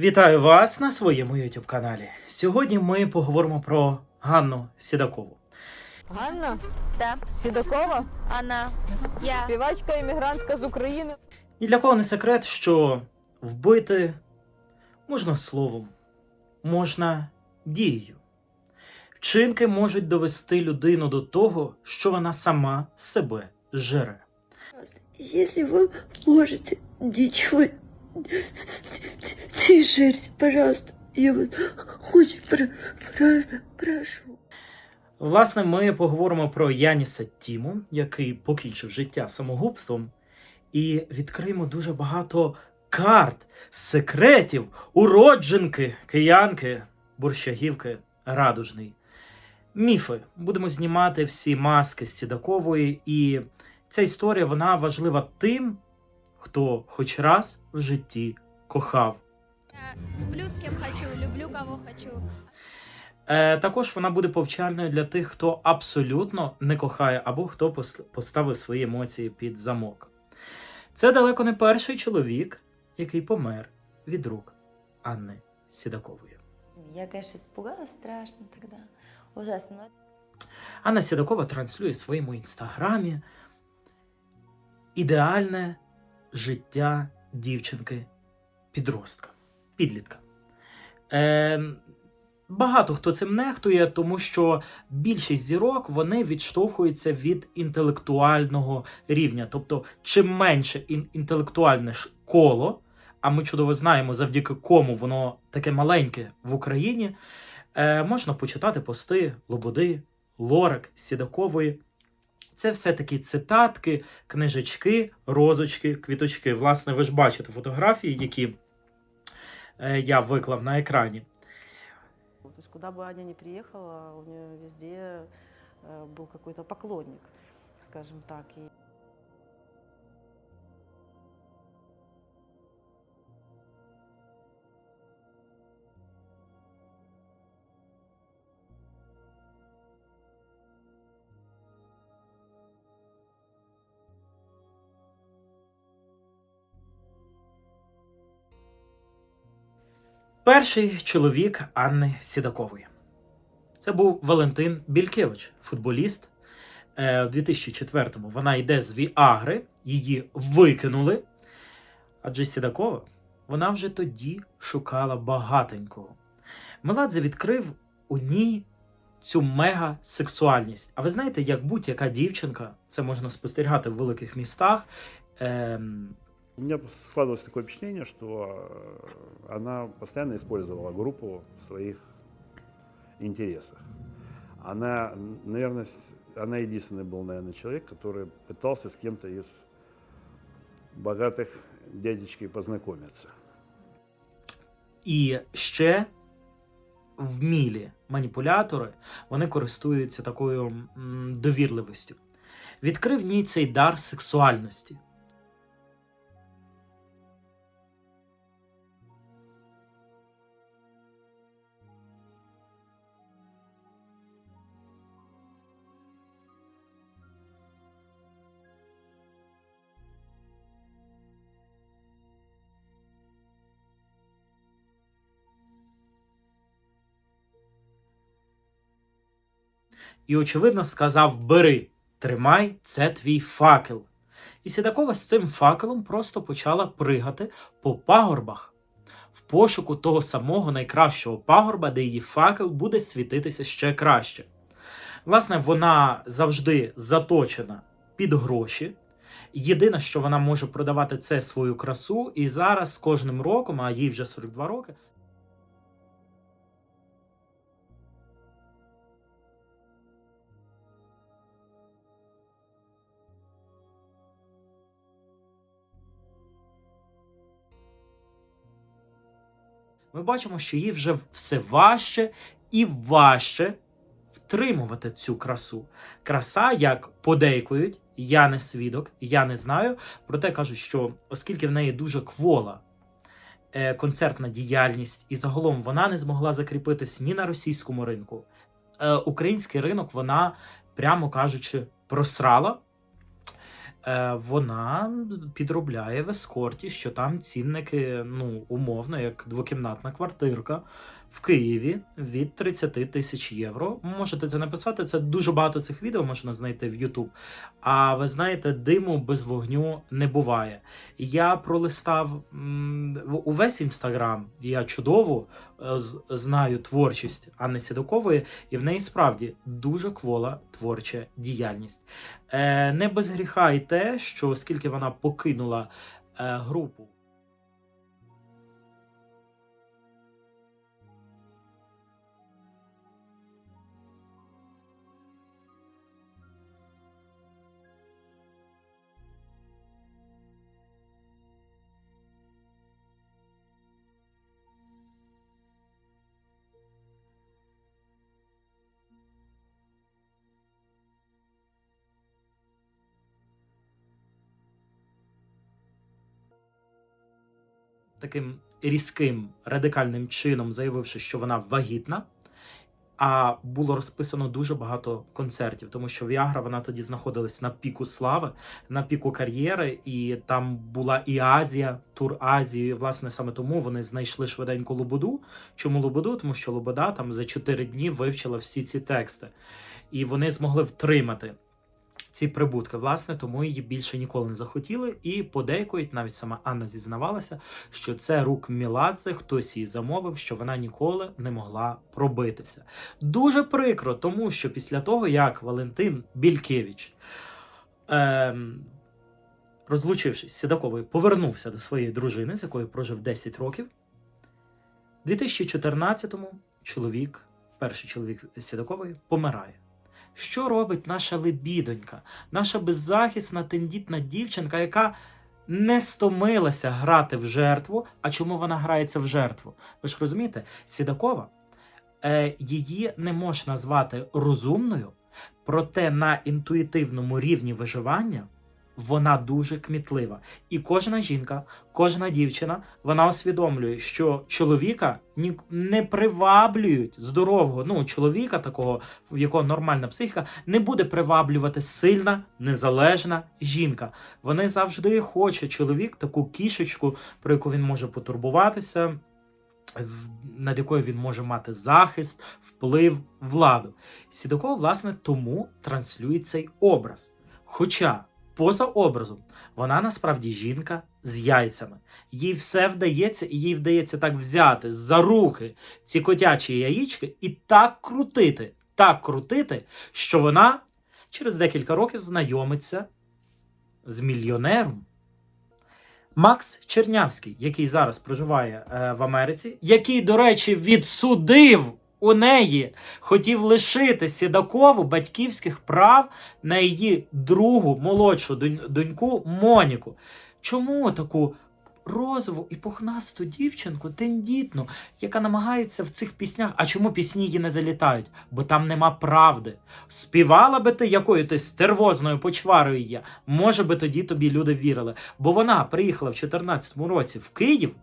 Вітаю вас на своєму YouTube каналі. Сьогодні ми поговоримо про Ганну Сідакову. Ганна Да, Сідакова, она. Я. співачка іммігрантка з України. Ні для кого не секрет, що вбити можна словом, можна дією. Вчинки можуть довести людину до того, що вона сама себе жере. Если вы можете ничего жирьте, пожалуйста. Я вас очень про, про, прошу. Власне, ми поговоримо про Яніса Тіму, який покінчив життя самогубством, і відкриємо дуже багато карт, секретів, уродженки, киянки, борщагівки, радужний. Міфи. Будемо знімати всі маски з Сідакової, і ця історія вона важлива тим, хто хоч раз в житті кохав. Сплю с кем хочу, люблю кого хочу. Е, також вона буде повчальною для тих, хто абсолютно не кохає, або хто поставив свої емоції під замок. Це далеко не перший чоловік, який помер від рук Анни Сідакової. Я, конечно, испугалась страшно тогда. Ужасно. Анна Сідакова транслює в своєму інстаграмі ідеальне життя дівчинки підростка, підлітка. Е, багато хто цим нехтує, тому що більшість зірок вони відштовхуються від інтелектуального рівня. Тобто, чим менше ін- інтелектуальне коло, а ми чудово знаємо, завдяки кому воно таке маленьке в Україні, е, можна почитати пости Лободи, Лорак, Сідакової. Це все такі цитатки, книжечки, розочки, квіточки. Власне, ви ж бачите фотографії, які е, я виклав на екрані. То есть куда бы Аня ни приехала, у нее везде э, был какой-то поклонник, скажем так. Перший чоловік Анни Сідакової. Це був Валентин Бількевич, футболіст. У 2004-му вона йде з Віагри, її викинули. Адже Сідакова вона вже тоді шукала багатенького. Меладзе відкрив у ній цю мега-сексуальність. А ви знаєте, як будь-яка дівчинка, це можна спостерігати в великих містах. Ем, У меня складывалось такое впечатление, что э, она постоянно использовала группу в своих интересах. Она, наверное, с- она единственный был, наверное, человек, который пытался с кем-то из богатых дядечкой познакомиться. І ще вмілі маніпулятори вони користуються такою м, довірливістю. Відкрив в ній цей дар сексуальності. І, очевидно, сказав: Бери, тримай, це твій факел. І Сідакова з цим факелом просто почала пригати по пагорбах в пошуку того самого найкращого пагорба, де її факел буде світитися ще краще. Власне, вона завжди заточена під гроші. Єдине, що вона може продавати, це свою красу, і зараз кожним роком, а їй вже 42 роки, ми бачимо, що їй вже все важче і важче втримувати цю красу. Краса, як подейкують, я не свідок, я не знаю. Проте кажуть, що оскільки в неї дуже квола е, концертна діяльність, і загалом вона не змогла закріпитись ні на російському ринку, е, український ринок вона, прямо кажучи, просрала. Е, вона підробляє в ескорті, що там цінники, ну, умовно, як двокімнатна квартирка в Києві від 30 тисяч євро. Можете це написати. Це дуже багато цих відео можна знайти в YouTube. А ви знаєте, диму без вогню не буває. Я пролистав увесь інстаграм. Я чудово е, знаю творчість Анни Сідакової, і в неї справді дуже квола творча діяльність. Е, не без гріха і те, що оскільки вона покинула е, групу. Таким різким радикальним чином, заявивши, що вона вагітна. А було розписано дуже багато концертів, тому що Віагра вона тоді знаходилась на піку слави, на піку кар'єри, і там була і Азія, тур Азії. Власне, саме тому вони знайшли швиденько Лободу. Чому Лободу? Тому що Лобода там за 4 дні вивчила всі ці тексти, і вони змогли втримати ці прибутки. Власне, тому її більше ніколи не захотіли. І подейкують, навіть сама Анна зізнавалася, що це рук Міладзе, хтось її замовив, що вона ніколи не могла пробитися. Дуже прикро, тому що після того, як Валентин Бількевич, ем, розлучившись з Сідаковою, повернувся до своєї дружини, з якою прожив 10 років, у 2014-му чоловік, перший чоловік Сідакової, помирає. Що робить наша лебідонька, наша беззахисна тендітна дівчинка, яка не стомилася грати в жертву. А чому вона грається в жертву? Ви ж розумієте, Сідакова е, її не можна назвати розумною, проте на інтуїтивному рівні виживання вона дуже кмітлива. І кожна жінка, кожна дівчина, вона усвідомлює, що чоловіка ні, не приваблюють здорового, ну чоловіка такого, в якого нормальна психіка, не буде приваблювати сильна, незалежна жінка. Вони завжди хочуть чоловік таку кішечку, про яку він може потурбуватися, над якою він може мати захист, вплив, владу. Сідакова, власне, тому транслює цей образ. Хоча, поза образом, вона насправді жінка з яйцями. Їй все вдається, і їй вдається так взяти за рухи ці котячі яєчки і так крутити, так крутити, що вона через декілька років знайомиться з мільйонером. Макс Чернявський, який зараз проживає е, в Америці, який, до речі, відсудив у неї, хотів лишити Сідакову батьківських прав на її другу молодшу доньку Моніку. Чому таку розову і пухнасту дівчинку, тендітну, яка намагається в цих піснях? А чому пісні її не залітають? Бо там нема правди. Співала би ти якою ти стервозною почварою є, може би тоді тобі люди вірили. Бо вона приїхала в 14-му році в Київ.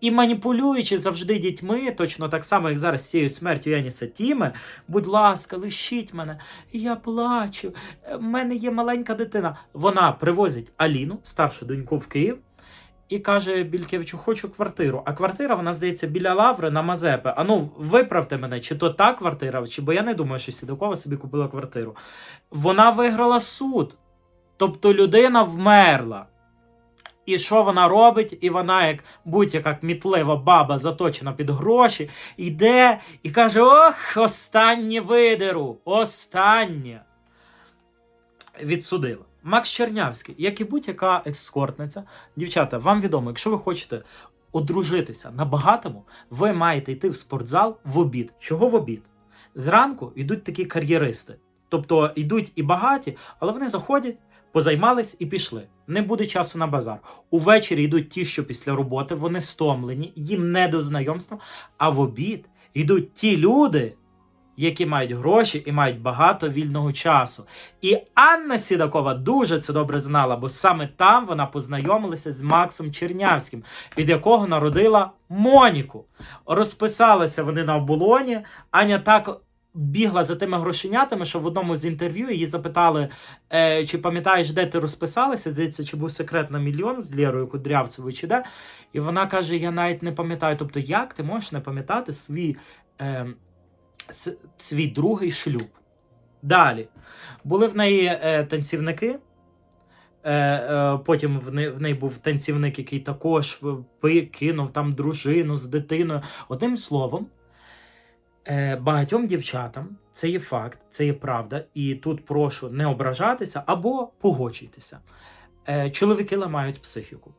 І маніпулюючи завжди дітьми, точно так само, як зараз з цією смертю Яніса Тіме, будь ласка, лишіть мене, я плачу, в мене є маленька дитина. Вона привозить Аліну, старшу доньку, в Київ, і каже Бількевичу, хочу квартиру. А квартира, вона здається, біля лаври на Мазепи. А ну, виправте мене, чи то та квартира, чи бо я не думаю, що Сідакова собі купила квартиру. Вона виграла суд. Тобто людина вмерла. І що вона робить? І вона, як будь-яка кмітлива баба, заточена під гроші, йде і каже: Ох, останнє видеру, останнє. Відсудила. Макс Чернявський, як і будь-яка екскортниця. Дівчата, вам відомо, якщо ви хочете одружитися на багатому, ви маєте йти в спортзал в обід. Чого в обід? Зранку йдуть такі кар'єристи. Тобто йдуть і багаті, але вони заходять, позаймались і пішли. Не буде часу на базар. Увечері йдуть ті, що після роботи, вони стомлені, їм не до знайомства. А в обід йдуть ті люди, які мають гроші і мають багато вільного часу. І Анна Сідакова дуже це добре знала, бо саме там вона познайомилася з Максом Чернявським, від якого народила Моніку. Розписалися вони на оболоні. Аня так бігла за тими грошенятами, що в одному з інтерв'ю її запитали, е, чи пам'ятаєш, де ти розписалася? Здається, чи був секрет на мільйон з Лєрою Кудрявцевою, чи де? І вона каже: Я навіть не пам'ятаю. Тобто, як ти можеш не пам'ятати свій, е, свій другий шлюб? Далі. Були в неї е, танцівники. Е, е, потім в, не, в неї був танцівник, який також кинув там дружину з дитиною. Одним словом, е, багатьом дівчатам це є факт, це є правда, і тут прошу не ображатися або погоджуйтеся. Е, чоловіки ламають психіку.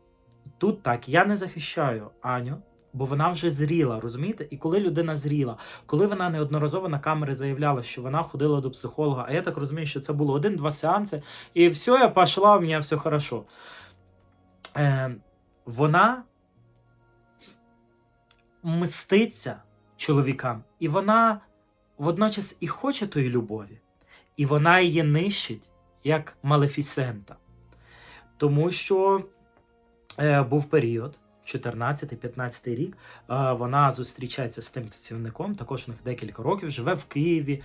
Тут так, я не захищаю Аню, бо вона вже зріла, розумієте? І коли людина зріла, коли вона неодноразово на камери заявляла, що вона ходила до психолога, а я так розумію, що це було один-два сеанси, і все, я пішла, у мене все хорошо. Е, вона мститься чоловікам, і вона водночас і хоче тої любові, і вона її нищить як Малефісента. Тому що е, був період, 14-15 рік, е, вона зустрічається з тим танцівником, також у них декілька років, живе в Києві.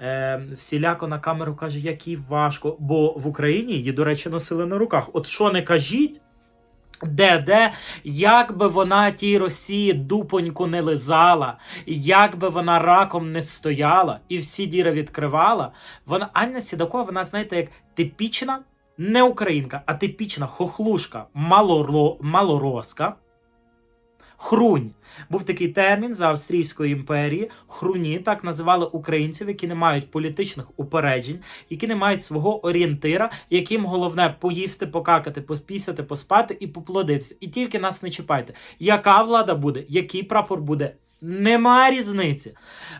Е, всіляко на камеру каже, як їй важко. Бо в Україні її, до речі, носили на руках. От що не кажіть, де, де, як би вона тій Росії дупоньку не лизала, як би вона раком не стояла і всі діри відкривала, вона Анна Сідакова, вона, знаєте, як типічна не українка, а типічна хохлушка, малоро, малороска. Хрунь. Був такий термін за Австрійської імперії. Хруні так називали українців, які не мають політичних упереджень, які не мають свого орієнтира, яким головне поїсти, покакати, поспісяти, поспати і поплодитися. І тільки нас не чіпайте. Яка влада буде, який прапор буде? Нема різниці.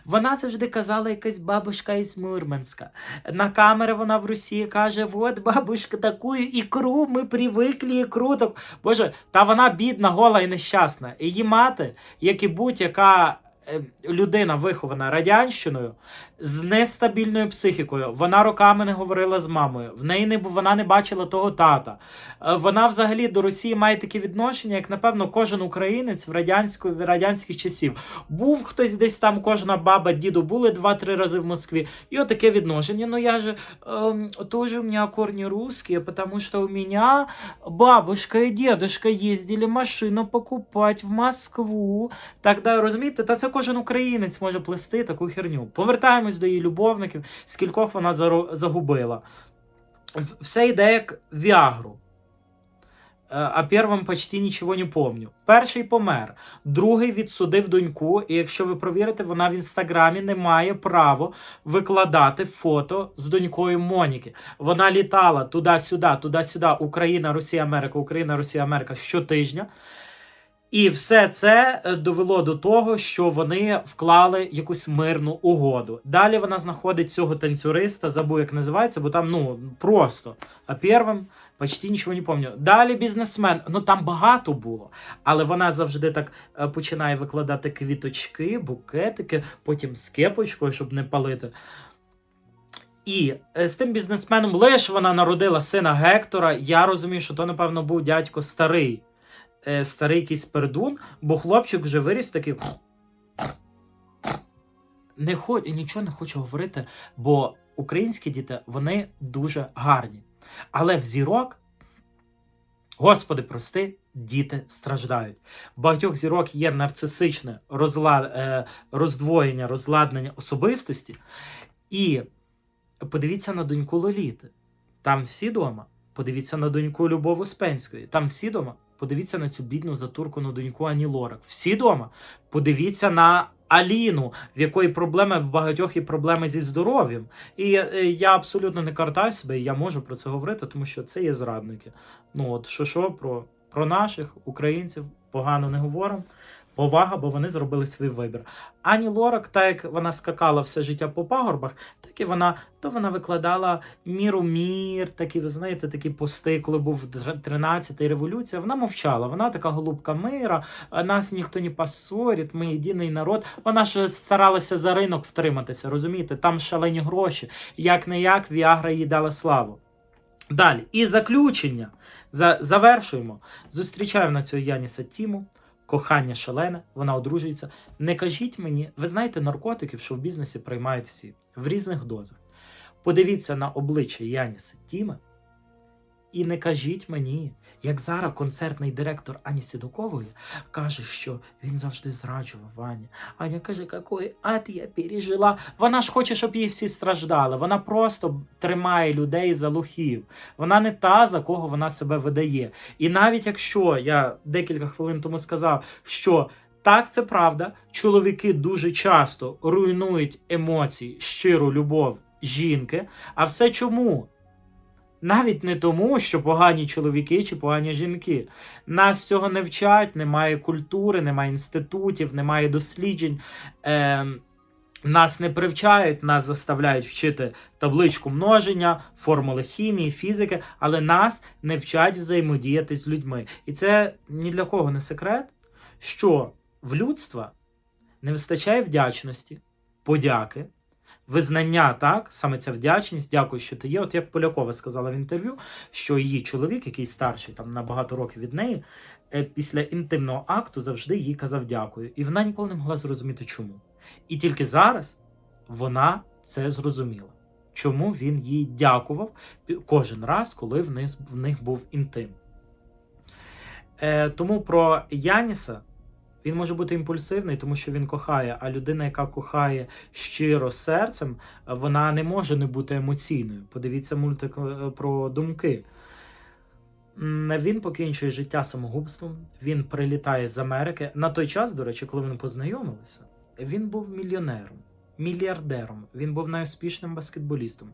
Вона завжди казала якась бабушка із Мурманська. На камери вона в Росії каже: от бабушка, таку ікру, ми привикли ікру. Так... Боже, та вона бідна, гола і нещасна. Її мати, як і будь-яка людина, вихована радянщиною, з нестабільною психікою. Вона роками не говорила з мамою. В неї не вона не бачила того тата. Е, Вона взагалі до Росії має таке відношення, як напевно кожен українець в радянську в радянських часів. Був хтось десь там, кожна баба, діду були два-три рази в Москві. І отаке відношення. Ну я же эм, тоже у меня корни русские, потому что у меня бабушка и дедушка ездили машину покупать в Москву. Тогда розумієте, та це кожен українець може плести таку херню. Повертаємось до її любовників, скількох вона загубила. Все йде як Віагру. Е, А первим почти нічого не помню. Перший помер, другий відсудив доньку, і якщо ви провірите, вона в інстаграмі не має права викладати фото з донькою Моніки. Вона літала туди-сюди, туди-сюди, Україна, Росія, Америка, Україна, Росія, Америка щотижня. І все це е, довело до того, що вони вклали якусь мирну угоду. Далі вона знаходить цього танцюриста, забув, як називається, бо там ну просто. А первим почти нічого не пам'ятаю. Далі бізнесмен. Ну там багато було. Але вона завжди так е, починає викладати квіточки, букетики, потім з кепочкою, щоб не палити. І е, з тим бізнесменом лише вона народила сина Гектора. Я розумію, що то, напевно, був дядько старий, е, старий якийсь пердун, бо хлопчик вже виріс такий. Не хо... нічого не хочу говорити, бо українські діти вони дуже гарні. Але в зірок, господи, прости, діти страждають. В багатьох зірок є нарцисичне розла... е, роздвоєння, розладнення особистості. І подивіться на доньку Лоліти. Там всі дома. Подивіться на доньку Любов Успенської. Там всі дома. Подивіться на цю бідну затуркану доньку Ані Лорак. Всі дома. Подивіться на Аліну, в якої проблеми в багатьох і проблеми зі здоров'ям. І е, я абсолютно не картаю себе, і я можу про це говорити, тому що це є зрадники. Ну от що що про, про наших українців погано не говоримо. Повага, бо вони зробили свій вибір. Ані Лорак, так як вона скакала все життя по пагорбах, так і вона то вона викладала міру мір, такі, ви знаєте, такі пости, коли був 13-й революція. Вона мовчала. Вона така голубка мира, нас ніхто не поссорить, ми єдиний народ. Вона ж старалася за ринок втриматися, розумієте? Там шалені гроші. Як не як, Віагра їй дала славу. Далі. І заключення. За, завершуємо. Зустрічаю на цього Яніса Тіму. Кохання шалене, вона одружується. Не кажіть мені, ви знаєте, наркотики в шоу-бізнесі приймають всі в різних дозах. Подивіться на обличчя Яніса Тіма і не кажіть мені, як зараз концертний директор Ані Сідокової каже, що він завжди зраджував Ваня. Аня каже, який ад я пережила. Вона ж хоче, щоб її всі страждали. Вона просто тримає людей за лухів. Вона не та, за кого вона себе видає. І навіть якщо я декілька хвилин тому сказав, що так, це правда, чоловіки дуже часто руйнують емоції, щиру любов жінки. А все чому? Навіть не тому, що погані чоловіки чи погані жінки. Нас цього не вчать, немає культури, немає інститутів, немає досліджень. Е, нас не привчають, нас заставляють вчити табличку множення, формули хімії, фізики, але нас не вчать взаємодіяти з людьми. І це ні для кого не секрет, що в людства не вистачає вдячності, подяки, визнання, так, саме ця вдячність, дякую, що ти є. От як Полякова сказала в інтерв'ю, що її чоловік, який старший там на багато років від неї, е, після інтимного акту завжди їй казав дякую. І вона ніколи не могла зрозуміти, чому. І тільки зараз вона це зрозуміла. Чому він їй дякував кожен раз, коли в них, в них був інтим. Е, тому про Яніса він може бути імпульсивний, тому що він кохає, а людина, яка кохає щиро серцем, вона не може не бути емоційною. Подивіться мультик е, про думки. Він покінчує життя самогубством, він прилітає з Америки. На той час, до речі, коли вони познайомилися, він був мільйонером, мільярдером. Він був найуспішним баскетболістом.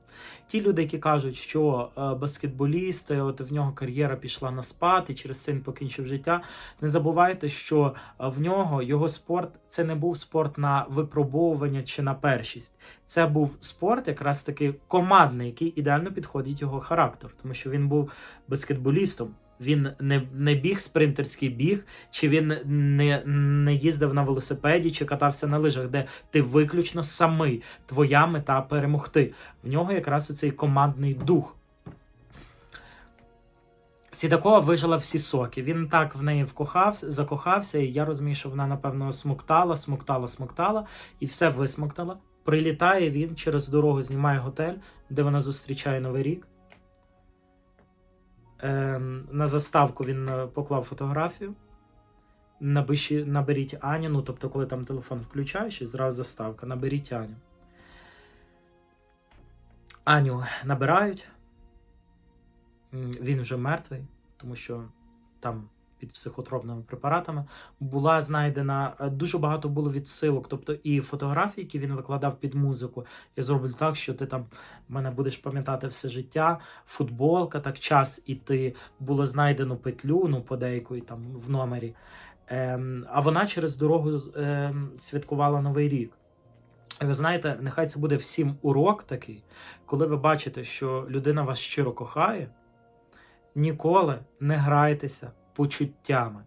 Ті люди, які кажуть, що е, баскетболісти, от в нього кар'єра пішла на спад і через він покінчив життя. Не забувайте, що е, в нього його спорт це не був спорт на випробовування чи на першість. Це був спорт, якраз таки командний, який ідеально підходить його характер, тому що він був баскетболістом. Він не, не біг спринтерський біг, чи він не, не їздив на велосипеді, чи катався на лижах, де ти виключно самий, твоя мета перемогти. В нього якраз оцей командний дух. Сідакова вижила всі соки. Він так в неї вкохався, закохався, і я розумію, що вона, напевно, смоктала, смоктала, смоктала і все висмоктала. Прилітає він через дорогу, знімає готель, де вона зустрічає Новий рік. Ем, на заставку він е, поклав фотографію. Наберіть Аню. Ну, тобто, коли там телефон включаєш, і зразу заставка, наберіть Аню. Аню набирають. Він вже мертвий, тому що там під психотропними препаратами була знайдена е, дуже багато було відсилок. Тобто і фотографії, які він викладав під музику, я зроблю так, що ти там мене будеш пам'ятати все життя. Футболка, так час іти. Було знайдено петлю, ну подейкою там в номері. Ем, а вона через дорогу ем, святкувала Новий рік. Ви знаєте, нехай це буде всім урок такий, коли ви бачите, що людина вас щиро кохає, ніколи не грайтеся почуттями.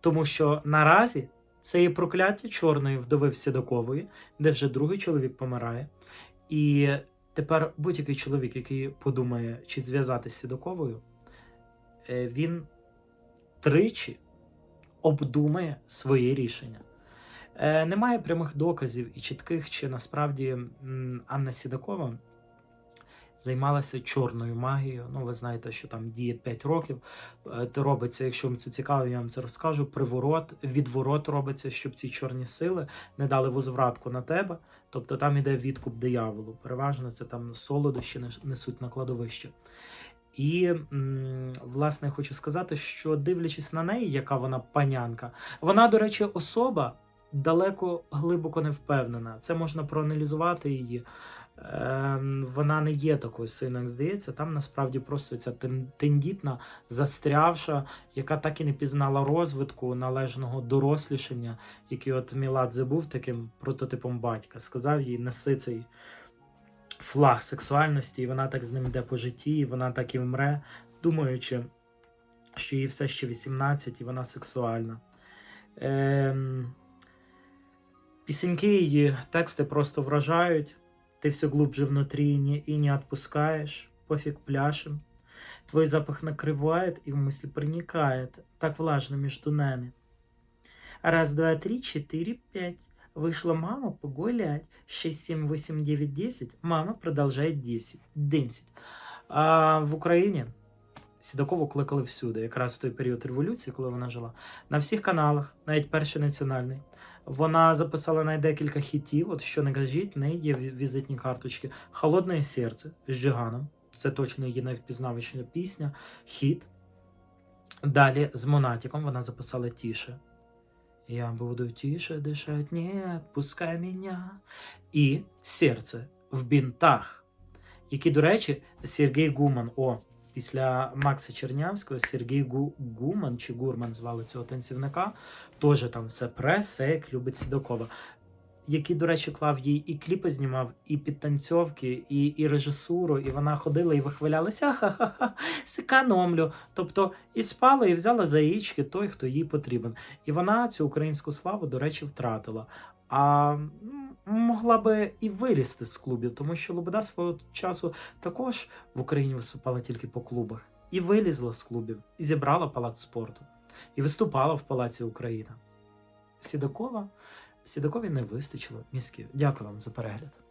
Тому що наразі це прокляття чорної вдови Сідакової, де вже другий чоловік помирає. І тепер будь-який чоловік, який подумає, чи зв'язатися з Сідаковою, е, він тричі обдумає своє рішення. Е, Немає прямих доказів і чітких, чи насправді Анна Сідакова займалася чорною магією. Ну, ви знаєте, що там діє 5 років. Це робиться, якщо вам це цікаво, я вам це розкажу. Приворот, відворот робиться, щоб ці чорні сили не дали возвратку на тебе. Тобто там іде відкуп дияволу. Переважно це там солодощі несуть на кладовище. І власне хочу сказати, що дивлячись на неї, яка вона панянка, вона, до речі, особа далеко глибоко не впевнена. Це можна проаналізувати її. Ем, Вона не є такою сильною, як здається. Там насправді просто ця тендітна, застрявша, яка так і не пізнала розвитку належного дорослішання, який от Міладзе був таким прототипом батька. Сказав їй, неси цей флаг сексуальності, і вона так з ним йде по житті, і вона так і вмре, думаючи, що їй все ще 18 і вона сексуальна. Ем... Пісеньки її, тексти просто вражають. Ты все глубже внутри не, и не отпускаешь, пофиг пляшем. Твой запах накрывает и в мысли проникает, так влажно между нами. Раз, два, три, четыре, пять. Вышла мама погулять. 6, 7, 8, 9, 10. Мама продовжує 10. 10. А в Україні Сідакову кликали всюди, якраз в той період революції, коли вона жила. На всіх каналах, навіть перший національний. Вона записала навіть декілька хітів. От що не кажіть, в неї є візитні карточки. Холодне серце з Джиганом. Це точно її найвпізнавична пісня, хіт. Далі з Монатіком вона записала тіше. Я буду тише дышать, не отпускай меня. І серце в бінтах, які, до речі, Сергій Гуман. О, після Макса Чернявського Сергій Гу- Гуман чи Гурман звали цього танцівника. Теж там все пресе, як любить Сідокова. Який, до речі, клав їй і кліпи знімав, і підтанцьовки, і, і режисуру, і вона ходила і вихвалялася, ха-ха-ха, секономлю. Тобто і спала, і взяла за яєчки той, хто їй потрібен. І вона цю українську славу, до речі, втратила. А могла би і вилізти з клубів, тому що Лобода свого часу також в Україні виступала тільки по клубах. І вилізла з клубів, і зібрала палац спорту, і виступала в Палаці Україна. Сідакова, Сідакові не вистачило мізків. Дякую вам за перегляд.